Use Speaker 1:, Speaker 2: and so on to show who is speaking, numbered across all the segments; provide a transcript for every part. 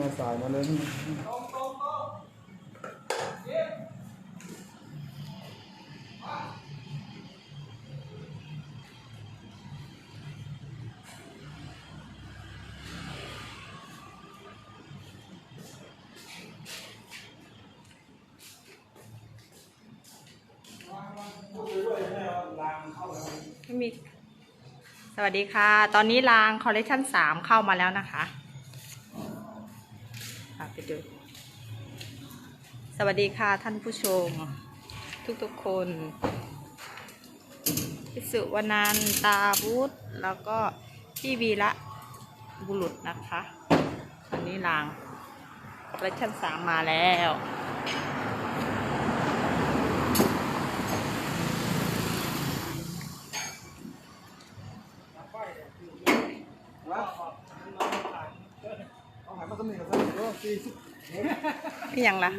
Speaker 1: มาสายมาเลย
Speaker 2: ไม่มี สวัสดีค่ะ ตอนนี้รางคอลเลคชันสามเข้ามาแล้วนะคะ ดูสวัสดีค่ะท่านผู้ชม ทุกๆคนพิสุวนันตาวุฒแล้วก็พี่วีระบุรุษนะคะตอนนี้รางคอลเลคชันสามมาแล้ว
Speaker 1: เอา พี่ยัง
Speaker 2: ล่ะ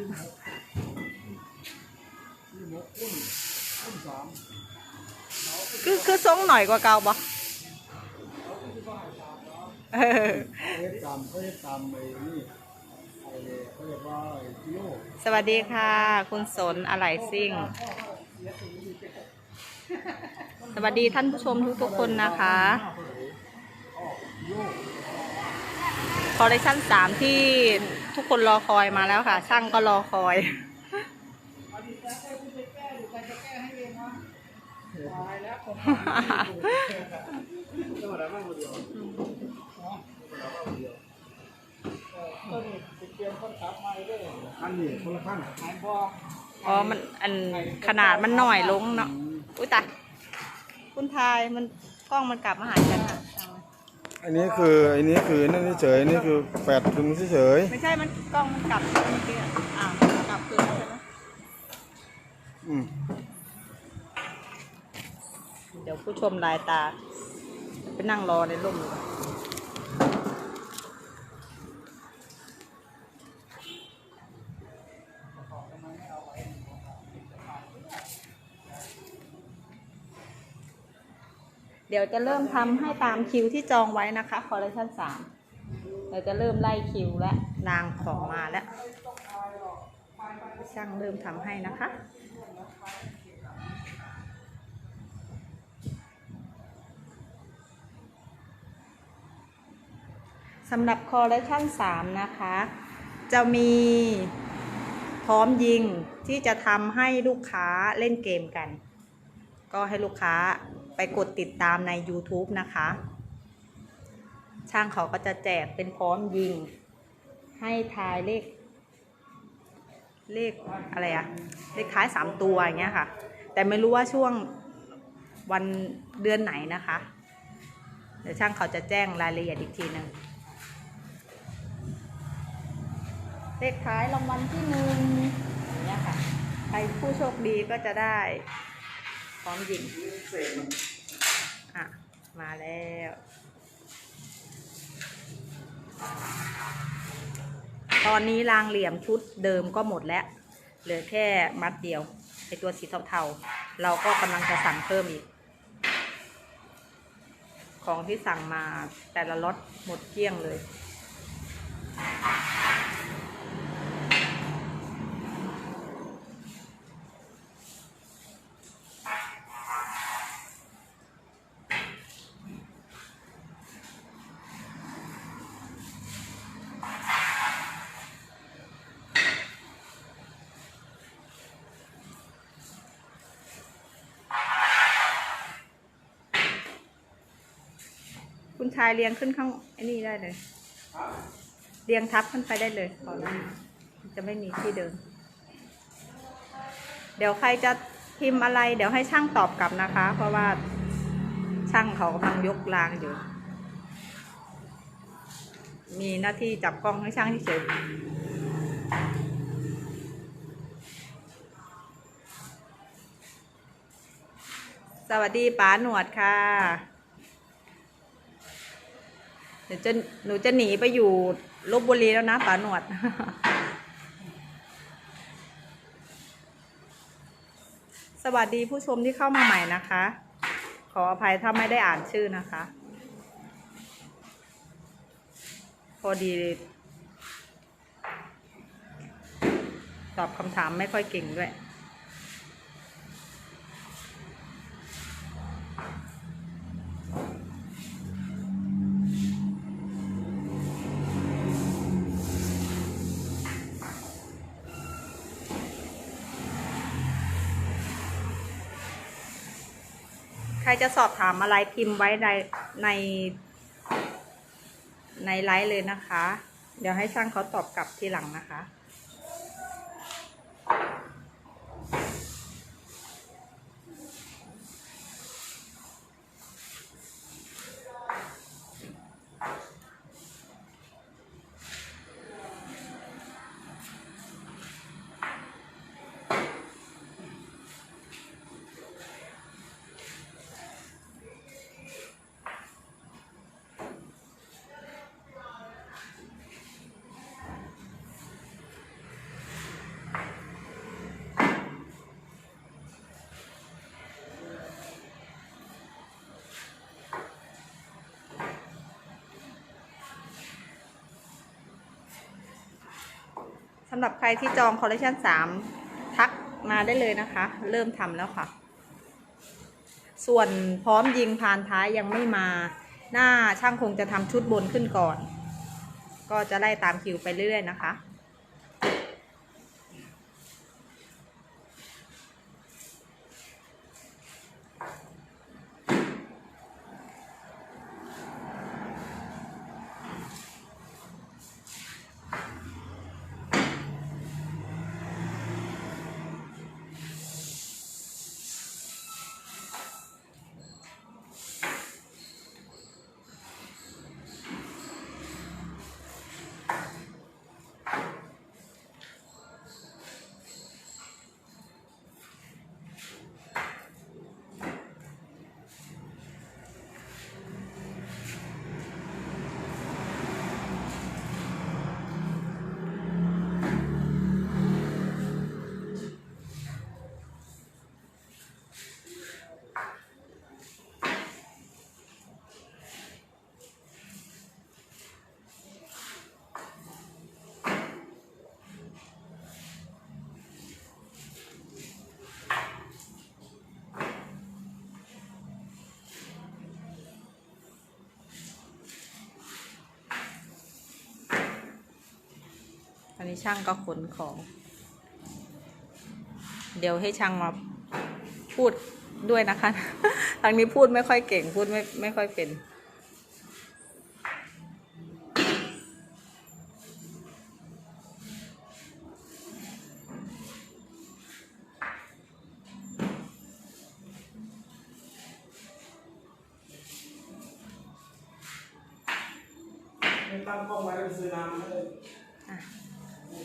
Speaker 2: คือคือทรงหน่อยกว่าเก่าบ่สวัสดีค่ะ คุณสนอะไหล่ซิ่ง สวัสดีท่านผู้ชมทุกทุกคนนะคะ คอลเลคชันสามที่ทุกคนรอคอยมาแล้วค่ะ ช่างก็รอคอย
Speaker 1: จังหวัดอะไรบ้างคนนี้คนละขั้นอ๋
Speaker 2: อ มันอันขนาดมันหน่อยลงเนาะ อุ้ยตาคุณทายมันกล้องมันกลับมาหาฉันอะ
Speaker 1: อันนี้คืออันนี้คือนั่นเฉยๆนี่คือแฟดถึงเฉย
Speaker 2: ไม่ใช่มันกล้องมันกลับเมื่อกี้อะอ้าวกลับคืนแล้วใช่ไหม
Speaker 1: ๆอืม
Speaker 2: เดี๋ยวผู้ชมลายตา ไปนั่งรอในร่มดีกว่า เดี๋ยวจะเริ่มทำให้ตามคิวที่จองไว้นะคะคอลเลคชันสามเดี๋ยวจะเริ่มไล่คิวและนางของมาแล้ว ช่างเริ่มทำให้นะคะสำหรับคอลเลคชัน3 นะคะ จะมีพร้อมยิงที่จะทำให้ลูกค้าเล่นเกมกัน ก็ให้ลูกค้า ไปกดติดตามใน YouTube นะคะ ช่างเขาก็จะแจกเป็นพร้อมยิง ให้ทายเลข เลขอะไรอะเลขท้าย3ตัวอย่างเงี้ยค่ะ แต่ไม่รู้ว่าช่วงวันเดือนไหนนะคะ เดี๋ยวช่างเขาจะแจ้งรายละเอียดอีกทีหนึ่งเลขท้ายรางวัลที่หนึ่งอย่างเงี้ยค่ะ ใครผู้โชคดีก็จะได้ ร้อมยิงอะ มาแล้วตอนนี้รางเหลี่ยมชุดเดิมก็หมดแล้ว เหลือแค่มัดเดียวไอตัวสีเทาๆ เราก็กำลังจะสั่งเพิ่มอีก ของที่สั่งมาแต่ละล็อตหมดเกลี้ยงเลย คุณชายเรียงขึ้นข้างไอ้นี่ได้เลย เรียงทับขึ้นไปได้เลยขอได้จะไม่มีที่เดิน เดี๋ยวใครจะพิมพ์อะไร เดี๋ยวให้ช่างตอบกลับนะคะ เพราะว่าช่างเขากำลังยกรางอยู่ มีหน้าที่จับกล้องให้ช่างที่เฉยสวัสดีป๋าหนวดค่ะ เดี๋ยวจะหนูจะหนีไปอยู่ลบบุรีแล้วนะป๋าหนวด สวัสดีผู้ชมที่เข้ามาใหม่นะคะ ขออภัยถ้าไม่ได้อ่านชื่อนะคะ พอดี ตอบคำถามไม่ค่อยเก่งด้วย รจะสอบถามอะไรพิมพ์ไว้ในในในไลฟ์เลยนะคะ เดี๋ยวให้ช่างเขาตอบกลับทีหลังนะคะำหรับใครที่จองคอลเลคชัน3ทักมาได้เลยนะคะ เริ่มทำแล้วค่ะ ส่วนพร้อมยิงพานท้ายยังไม่มา หน้าช่างคงจะทำชุดบนขึ้นก่อน ก็จะไล่ตามคิวไปเรื่อยๆนะคะ ช่างก็ขนของ เดี๋ยวให้ช่างมาพูดด้วยนะคะทางนี้พูดไม่ค่อยเก่งพูดไม่ไม่ค่อยเป็น
Speaker 1: ไม่ตั้งกล้องไว้ไปซื้อน้ำให้เลย
Speaker 2: อะ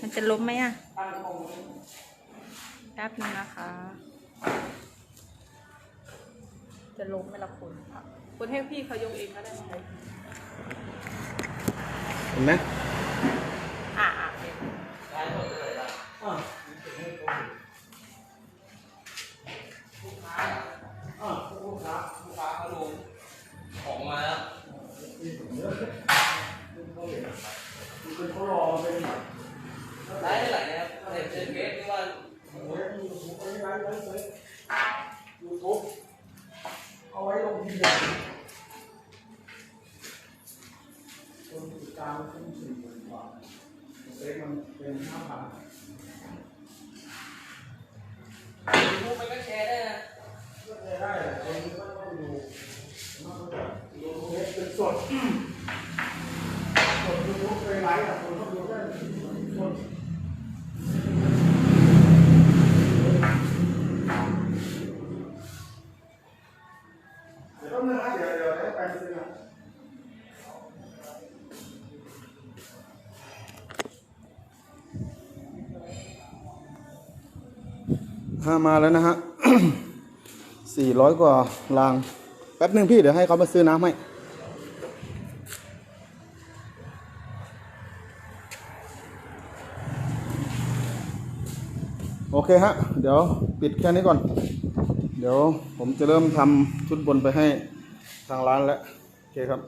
Speaker 2: มันจะล้มไหมอะ
Speaker 1: ตั้งกล้องไว้
Speaker 2: แป๊บนึงนะคะ จะล้มไหมล่ะคุณคุณให้พี่เขายกเองก็ได้ไหม
Speaker 1: เห็นไหม
Speaker 3: มุ้
Speaker 1: งมันก็
Speaker 3: แชร์ได้นะ
Speaker 1: ก็จะได้แหละคนนี้ก็ต้องดูมันก็จะดูเน็ตเป็นสดสด ห้ามาแล้วนะฮะสี่ร้อยกว่าลาง แป๊บหนึ่งพี่เดี๋ยวให้เขามาซื้อน้ำให้โอเคฮะ เดี๋ยวปิดแค่นี้ก่อน เดี๋ยวผมจะเริ่มทำชุดบนไปให้ทางร้านแล้ว โอเคครับ